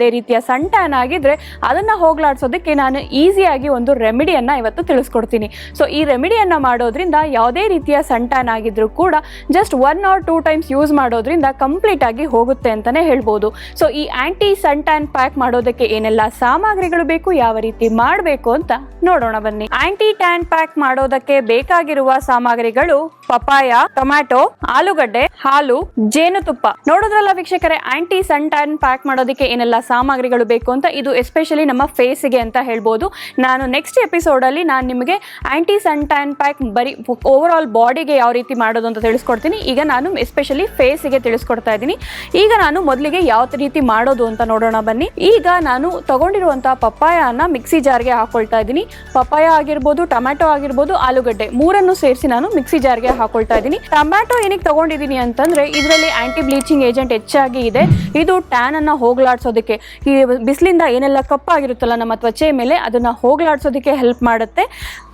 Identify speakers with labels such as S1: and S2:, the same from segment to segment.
S1: ಅದೇ ರೀತಿಯ ಸನ್ ಟ್ಯಾನ್ ಆಗಿದ್ರೆ ಅದನ್ನ ಹೋಗ್ಲಾಡ್ಸೋದಕ್ಕೆ ನಾನು ಈಸಿಯಾಗಿ ಒಂದು ರೆಮಿಡಿಯನ್ನ ಇವತ್ತು ತಿಳಿಸ್ಕೊಡ್ತೀನಿ. ಸೊ ಈ ರೆಮಿಡಿಯನ್ನ ಮಾಡೋದ್ರಿಂದ ಯಾವುದೇ ರೀತಿಯ ಸನ್ ಟ್ಯಾನ್ ಆಗಿದ್ರು ಕೂಡ just one or two times use ಮಾಡೋದ್ರಿಂದ ಕಂಪ್ಲೀಟ್ ಆಗಿ ಹೋಗುತ್ತೆ ಅಂತಾನೆ ಹೇಳ್ಬೋದು. ಸೊ ಈ ಆಂಟಿ ಸನ್ ಟ್ಯಾನ್ ಪ್ಯಾಕ್ ಮಾಡೋದಕ್ಕೆ ಏನೆಲ್ಲ ಸಾಮಗ್ರಿಗಳು ಬೇಕು, ಯಾವ ರೀತಿ ಮಾಡಬೇಕು ಅಂತ ನೋಡೋಣ ಬನ್ನಿ. ಆಂಟಿ ಟ್ಯಾನ್ ಪ್ಯಾಕ್ ಮಾಡೋದಕ್ಕೆ ಬೇಕಾಗಿರುವ ಸಾಮಗ್ರಿಗಳು ಪಪಾಯ ಟೊಮ್ಯಾಟೊ, ಆಲೂಗಡ್ಡೆ, ಹಾಲು, ಜೇನುತುಪ್ಪ. ನೋಡೋದ್ರಲ್ಲ ವೀಕ್ಷಕರೇ ಆಂಟಿ ಸನ್ ಟ್ಯಾನ್ ಪ್ಯಾಕ್ ಮಾಡೋದಕ್ಕೆ ಏನೆಲ್ಲ ಸಾಮಗ್ರಿಗಳು ಬೇಕು ಅಂತ ಇದು ಎಸ್ಪೆಷಲಿ ನಮ್ಮ ಫೇಸಿಗೆ ಅಂತ ಹೇಳ್ಬೋದು. ನಾನು ನೆಕ್ಸ್ಟ್ ಎಪಿಸೋಡಲ್ಲಿ ನಾನು ನಿಮಗೆ ಆ್ಯಂಟಿ ಸನ್ ಟ್ಯಾನ್ ಪ್ಯಾಕ್ ಬರೀ ಓವರ್ ಆಲ್ ಬಾಡಿಗೆ ಯಾವ ರೀತಿ ಮಾಡೋದು ಅಂತ ತಿಳಿಸ್ಕೊಡ್ತೀನಿ. ಈಗ ನಾನು ಎಸ್ಪೆಷಲಿ ಫೇಸಿಗೆ ತಿಳಿಸ್ಕೊಡ್ತಾ ಇದ್ದೀನಿ. ಈಗ ನಾನು ಮೊದಲಿಗೆ ಯಾವ ರೀತಿ ಮಾಡೋದು ಅಂತ ನೋಡೋಣ ಬನ್ನಿ. ಈಗ ನಾನು ತಗೊಂಡಿರುವಂತಹ ಪಪ್ಪಾಯನ ಮಿಕ್ಸಿ ಜಾರ್ಗೆ ಹಾಕೊಳ್ತಾ ಇದ್ದೀನಿ. ಪಪ್ಪಾಯ ಆಗಿರ್ಬೋದು, ಟೊಮ್ಯಾಟೊ ಆಗಿರ್ಬೋದು, ಆಲೂಗಡ್ಡೆ ಮೂರನ್ನು ಸೇರಿಸಿ ನಾನು ಮಿಕ್ಸಿ ಜಾರ್ಗೆ ಹಾಕೊಳ್ತಾ ಇದ್ದೀನಿ. ಟೊಮ್ಯಾಟೊ ಏನಕ್ಕೆ ತಗೊಂಡಿದ್ದೀನಿ ಅಂತಂದ್ರೆ ಇದರಲ್ಲಿ ಆಂಟಿ ಬ್ಲೀಚಿಂಗ್ ಏಜೆಂಟ್ ಹೆಚ್ಚಾಗಿ ಇದೆ. ಇದು ಟ್ಯಾನ್ ಅನ್ನ ಹೋಗ್ಲಾಡ್ಸೋದಕ್ಕೆ. ಈ ಬಿಸಿಲಿಂದ ಏನೆಲ್ಲ ಕಪ್ಪಾಗಿರುತ್ತಲ್ಲ ನಮ್ಮ ತ್ವಚೆ ಮೇಲೆ, ಅದನ್ನ ಹೋಗಲಾಡಿಸೋದಕ್ಕೆ ಹೆಲ್ಪ್ ಮಾಡುತ್ತೆ.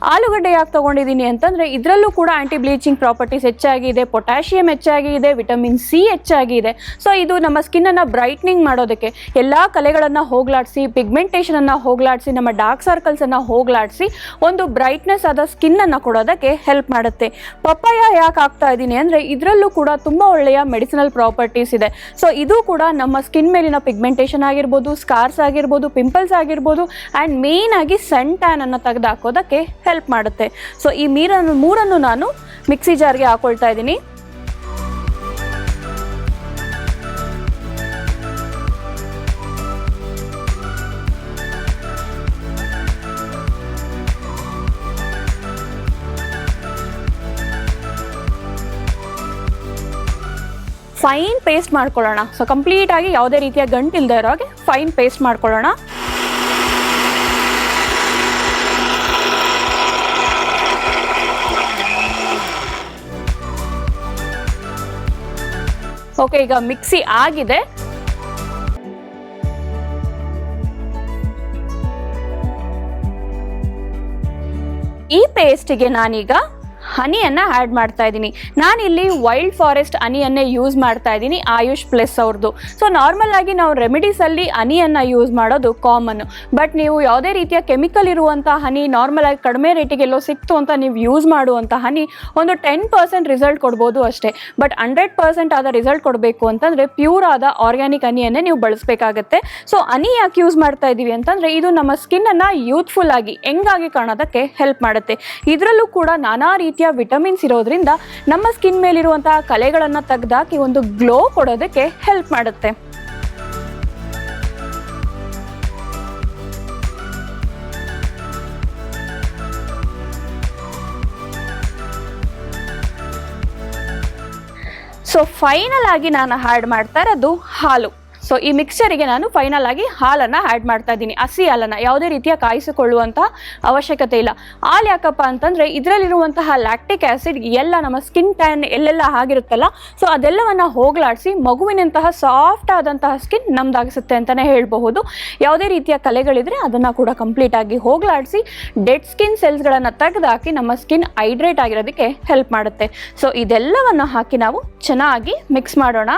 S1: ಆಲೂಗಡ್ಡೆ ಯಾಕೆ ತಗೊಂಡಿದ್ದೀನಿ ಅಂತಂದ್ರೆ, ಇದರಲ್ಲೂ ಕೂಡ ಆಂಟಿ ಬ್ಲೀಚಿಂಗ್ ಪ್ರಾಪರ್ಟೀಸ್ ಹೆಚ್ಚಾಗಿ ಇದೆ ಪೊಟ್ಯಾಷಿಯಂ ಹೆಚ್ಚಾಗಿ ಇದೆ ವಿಟಮಿನ್ ಸಿ ಹೆಚ್ಚಾಗಿ ಇದೆ. ಸೊ ಇದು ನಮ್ಮ ಸ್ಕಿನ್ ಅನ್ನ ಬ್ರೈಟ್ನಿಂಗ್ ಮಾಡೋದಕ್ಕೆ ಎಲ್ಲಾ ಕಲೆಗಳನ್ನು ಹೋಗಲಾಡಿಸಿ ಪಿಗ್ಮೆಂಟೇಷನನ್ನು ಹೋಗಲಾಡಿಸಿ, ನಮ್ಮ ಡಾರ್ಕ್ ಸರ್ಕಲ್ಸ್ ಅನ್ನ ಹೋಗ್ಲಾಡಿಸಿ, ಒಂದು ಬ್ರೈಟ್ನೆಸ್ ಆದ ಸ್ಕಿನ್ ಅನ್ನ ಕೊಡೋದಕ್ಕೆ ಹೆಲ್ಪ್ ಮಾಡುತ್ತೆ. ಪಪ್ಪಾಯ ಯಾಕೆ ಆಗ್ತಾ ಇದ್ದೀನಿ ಅಂದ್ರೆ, ಇದರಲ್ಲೂ ಕೂಡ ತುಂಬಾ ಒಳ್ಳೆಯ ಮೆಡಿಸಿನಲ್ ಪ್ರಾಪರ್ಟೀಸ್ ಇದೆ. ಸೊ ಇದು ಕೂಡ ನಮ್ಮ ಸ್ಕಿನ್ ಮೇಲಿನ ಪಿಗ್ಮೆಂಟೇಷನ್ ಆಗಿರ್ಬೋದು ಸ್ಕಾರ್ಸ್ ಆಗಿರ್ಬೋದು ಪಿಂಪಲ್ಸ್ ಆಗಿರ್ಬೋದು ಆ್ಯಂಡ್ ಆಗಿ ಸನ್ ಟ್ಯಾನ್ ಅನ್ನು ತೆಗೆದು ಹಾಕೋದಕ್ಕೆ ಹೆಲ್ಪ್ ಮಾಡುತ್ತೆ. ಸೊ ಈ ಮೀರನ್ನು, ಮೂರನ್ನು ನಾನು ಮಿಕ್ಸಿ ಜಾರ್ಗೆ ಹಾಕೊಳ್ತಾ ಇದ್ದೀನಿ. ಫೈನ್ ಪೇಸ್ಟ್ ಮಾಡ್ಕೊಳ್ಳೋಣ. ಸೊ ಕಂಪ್ಲೀಟ್ ಆಗಿ ಯಾವುದೇ ರೀತಿಯ ಗಂಟು ಇಲ್ಲದೆ ಇರೋ ಹಾಗೆ ಫೈನ್ ಪೇಸ್ಟ್ ಮಾಡ್ಕೊಳ್ಳೋಣ. ಓಕೆ ಈಗ ಮಿಕ್ಸಿ ಆಗಿದೆ. ಈ ಪೇಸ್ಟಿಗೆ ನಾನೀಗ ಹನಿಯನ್ನ ಆ್ಯಡ್ ಮಾಡ್ತಾ ಇದ್ದೀನಿ. ನಾನಿಲ್ಲಿ ವೈಲ್ಡ್ ಫಾರೆಸ್ಟ್ ಹನಿಯನ್ನೇ ಯೂಸ್ ಮಾಡ್ತಾ ಇದ್ದೀನಿ, ಆಯುಷ್ ಪ್ಲಸ್ ಅವ್ರದ್ದು ಸೊ ನಾರ್ಮಲ್ ಆಗಿ ನಾವು ರೆಮಿಡೀಸಲ್ಲಿ ಹನಿಯನ್ನು ಯೂಸ್ ಮಾಡೋದು ಕಾಮನ್ ಬಟ್ ನೀವು ಯಾವುದೇ ರೀತಿಯ ಕೆಮಿಕಲ್ ಇರುವಂಥ ಹನಿ ನಾರ್ಮಲ್ ಆಗಿ ಕಡಿಮೆ ರೇಟಿಗೆ ಎಲ್ಲೋ ಸಿಕ್ತು ಅಂತ ನೀವು ಯೂಸ್ ಮಾಡುವಂಥ ಹನಿ, ಒಂದು ಟೆನ್ ಪರ್ಸೆಂಟ್ ರಿಸಲ್ಟ್ ಕೊಡ್ಬೋದು ಅಷ್ಟೇ. ಬಟ್ ಹಂಡ್ರೆಡ್ ಪರ್ಸೆಂಟ್ ಆದ ರಿಸಲ್ಟ್ ಕೊಡಬೇಕು ಅಂತಂದರೆ ಪ್ಯೂರ್ ಆದ ಆರ್ಗ್ಯಾನಿಕ್ ಹನಿಯನ್ನೇ ನೀವು ಬಳಸಬೇಕಾಗತ್ತೆ. ಸೊ ಹನಿ ಯಾಕೆ ಯೂಸ್ ಮಾಡ್ತಾ ಇದ್ದೀವಿ ಅಂತಂದರೆ ಇದು ನಮ್ಮ ಸ್ಕಿನ್ನನ್ನು ಯೂತ್ಫುಲ್ ಆಗಿ ಹೆಂಗಾಗಿ ಕಾಣೋದಕ್ಕೆ ಹೆಲ್ಪ್ ಮಾಡುತ್ತೆ. ಇದರಲ್ಲೂ ಕೂಡ ನಾನಾ ರೀತಿಯ ವಿಟಮಿನ್ಸ್ ಇರೋದ್ರಿಂದ ನಮ್ಮ ಸ್ಕಿನ್ ಮೇಲಿರುವಂತಹ ಕಲೆಗಳನ್ನು ತೆಗೆದಾಕಿ ಒಂದು ಗ್ಲೋ ಕೊಡೋದಕ್ಕೆ ಹೆಲ್ಪ್ ಮಾಡುತ್ತೆ. ಸೊ ಫೈನಲ್ ಆಗಿ ನಾನು ಹಾಡ್ ಮಾಡ್ತಾ ಇರೋದು ಹಾಲು. ಸೊ ಈ ಮಿಕ್ಸ್ಚರಿಗೆ ನಾನು ಫೈನಲ್ ಆಗಿ ಹಾಲನ್ನು ಆ್ಯಡ್ ಮಾಡ್ತಾ ಇದ್ದೀನಿ. ಹಸಿ ಹಾಲನ್ನು ಯಾವುದೇ ರೀತಿಯ ಕಾಯಿಸಿಕೊಳ್ಳುವಂಥ ಅವಶ್ಯಕತೆ ಇಲ್ಲ. ಹಾಲು ಯಾಕಪ್ಪ ಅಂತಂದರೆ ಇದರಲ್ಲಿರುವಂತಹ ಲ್ಯಾಕ್ಟಿಕ್ ಆ್ಯಸಿಡ್ ಎಲ್ಲ ನಮ್ಮ ಸ್ಕಿನ್ ಟ್ಯಾನ್ ಎಲ್ಲೆಲ್ಲ ಆಗಿರುತ್ತಲ್ಲ ಸೊ ಅದೆಲ್ಲವನ್ನು ಹೋಗಲಾಡಿಸಿ ಮಗುವಿನಂತಹ ಸಾಫ್ಟ್ ಆದಂತಹ ಸ್ಕಿನ್ ನಮ್ದಾಗಿಸುತ್ತೆ ಅಂತಲೇ ಹೇಳಬಹುದು. ಯಾವುದೇ ರೀತಿಯ ಕಲೆಗಳಿದ್ರೆ ಅದನ್ನು ಕೂಡ ಕಂಪ್ಲೀಟ್ ಆಗಿ ಹೋಗಲಾಡಿಸಿ ಡೆಡ್ ಸ್ಕಿನ್ ಸೆಲ್ಸ್ಗಳನ್ನು ತೆಗೆದುಹಾಕಿ ನಮ್ಮ ಸ್ಕಿನ್ ಹೈಡ್ರೇಟ್ ಆಗಿರೋದಕ್ಕೆ ಹೆಲ್ಪ್ ಮಾಡುತ್ತೆ. ಸೊ ಇದೆಲ್ಲವನ್ನು ಹಾಕಿ ನಾವು ಚೆನ್ನಾಗಿ ಮಿಕ್ಸ್ ಮಾಡೋಣ.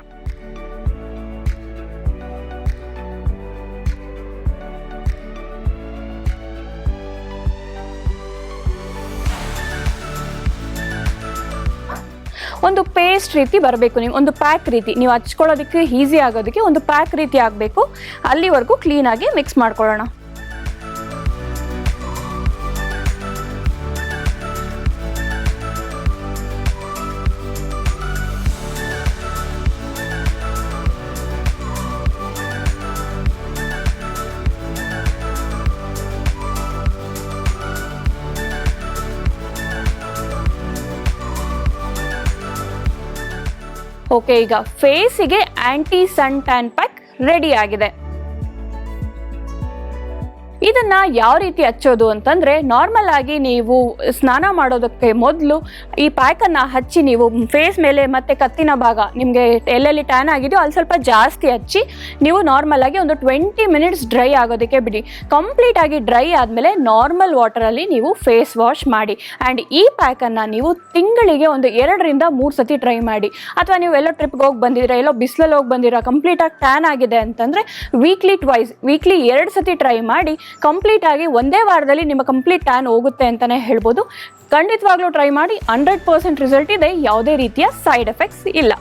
S1: ಒಂದು ಪೇಸ್ಟ್ ರೀತಿ ಬರಬೇಕು ನೀವು, ಒಂದು ಪ್ಯಾಕ್ ರೀತಿ. ನೀವು ಹಚ್ಕೊಳ್ಳೋದಕ್ಕೆ ಈಸಿ ಆಗೋದಕ್ಕೆ ಒಂದು ಪ್ಯಾಕ್ ರೀತಿ ಆಗಬೇಕು. ಅಲ್ಲಿವರೆಗೂ ಕ್ಲೀನಾಗಿ ಮಿಕ್ಸ್ ಮಾಡ್ಕೊಳ್ಳೋಣ. ಓಕೆ ಈಗ ಫೇಸಿಗೆ anti sun tan pack ready ಆಗಿದೆ. ಇದನ್ನ ಯಾವ ರೀತಿ ಹಚ್ಚೋದು ಅಂತಂದ್ರೆ ನಾರ್ಮಲ್ ಆಗಿ ನೀವು ಸ್ನಾನ ಮಾಡೋದಕ್ಕೆ ಮೊದಲು ಈ ಪ್ಯಾಕನ್ನು ಹಚ್ಚಿ ನೀವು ಫೇಸ್ ಮೇಲೆ ಮತ್ತೆ ಕತ್ತಿನ ಭಾಗ ನಿಮಗೆ ಎಲ್ಲೆಲ್ಲಿ ಟ್ಯಾನ್ ಆಗಿದೆಯೋ ಅಲ್ಲಿ ಸ್ವಲ್ಪ ಜಾಸ್ತಿ ಹಚ್ಚಿ ನೀವು ನಾರ್ಮಲ್ ಆಗಿ ಒಂದು ಟ್ವೆಂಟಿ ಮಿನಿಟ್ಸ್ ಡ್ರೈ ಆಗೋದಕ್ಕೆ ಬಿಡಿ. ಕಂಪ್ಲೀಟ್ ಆಗಿ ಡ್ರೈ ಆದಮೇಲೆ ನಾರ್ಮಲ್ ವಾಟರಲ್ಲಿ ನೀವು ಫೇಸ್ ವಾಶ್ ಮಾಡಿ ಆ್ಯಂಡ್ ಈ ಪ್ಯಾಕನ್ನು ನೀವು ತಿಂಗಳಿಗೆ ಒಂದು ಎರಡರಿಂದ ಮೂರು ಸತಿ ಟ್ರೈ ಮಾಡಿ. ಅಥವಾ ನೀವು ಎಲ್ಲೋ ಟ್ರಿಪ್ಗೆ ಹೋಗಿ ಬಂದಿದ್ರೆ ಎಲ್ಲೋ ಬಿಸಿಲಲ್ಲಿ ಹೋಗಿ ಬಂದಿರೋ ಕಂಪ್ಲೀಟಾಗಿ ಟ್ಯಾನ್ ಆಗಿದೆ ಅಂತಂದರೆ ವೀಕ್ಲಿ ಟ್ವೈಸ್ ವೀಕ್ಲಿ ಎರಡು ಸತಿ ಟ್ರೈ ಮಾಡಿ ಕಂಪ್ಲೀಟ್ ಆಗಿ ಒಂದೇ ವಾರದಲ್ಲಿ ನಿಮ್ಮ ಕಂಪ್ಲೀಟ್ ಟ್ಯಾನ್ ಹೋಗುತ್ತೆ ಅಂತಲೇ ಹೇಳ್ಬೋದು. ಖಂಡಿತವಾಗ್ಲೂ ಟ್ರೈ ಮಾಡಿ ಹಂಡ್ರೆಡ್ ಪರ್ಸೆಂಟ್ ರಿಸಲ್ಟ್ ಇದೆ, ಯಾವುದೇ ರೀತಿಯ ಸೈಡ್ ಎಫೆಕ್ಟ್ಸ್ ಇಲ್ಲ.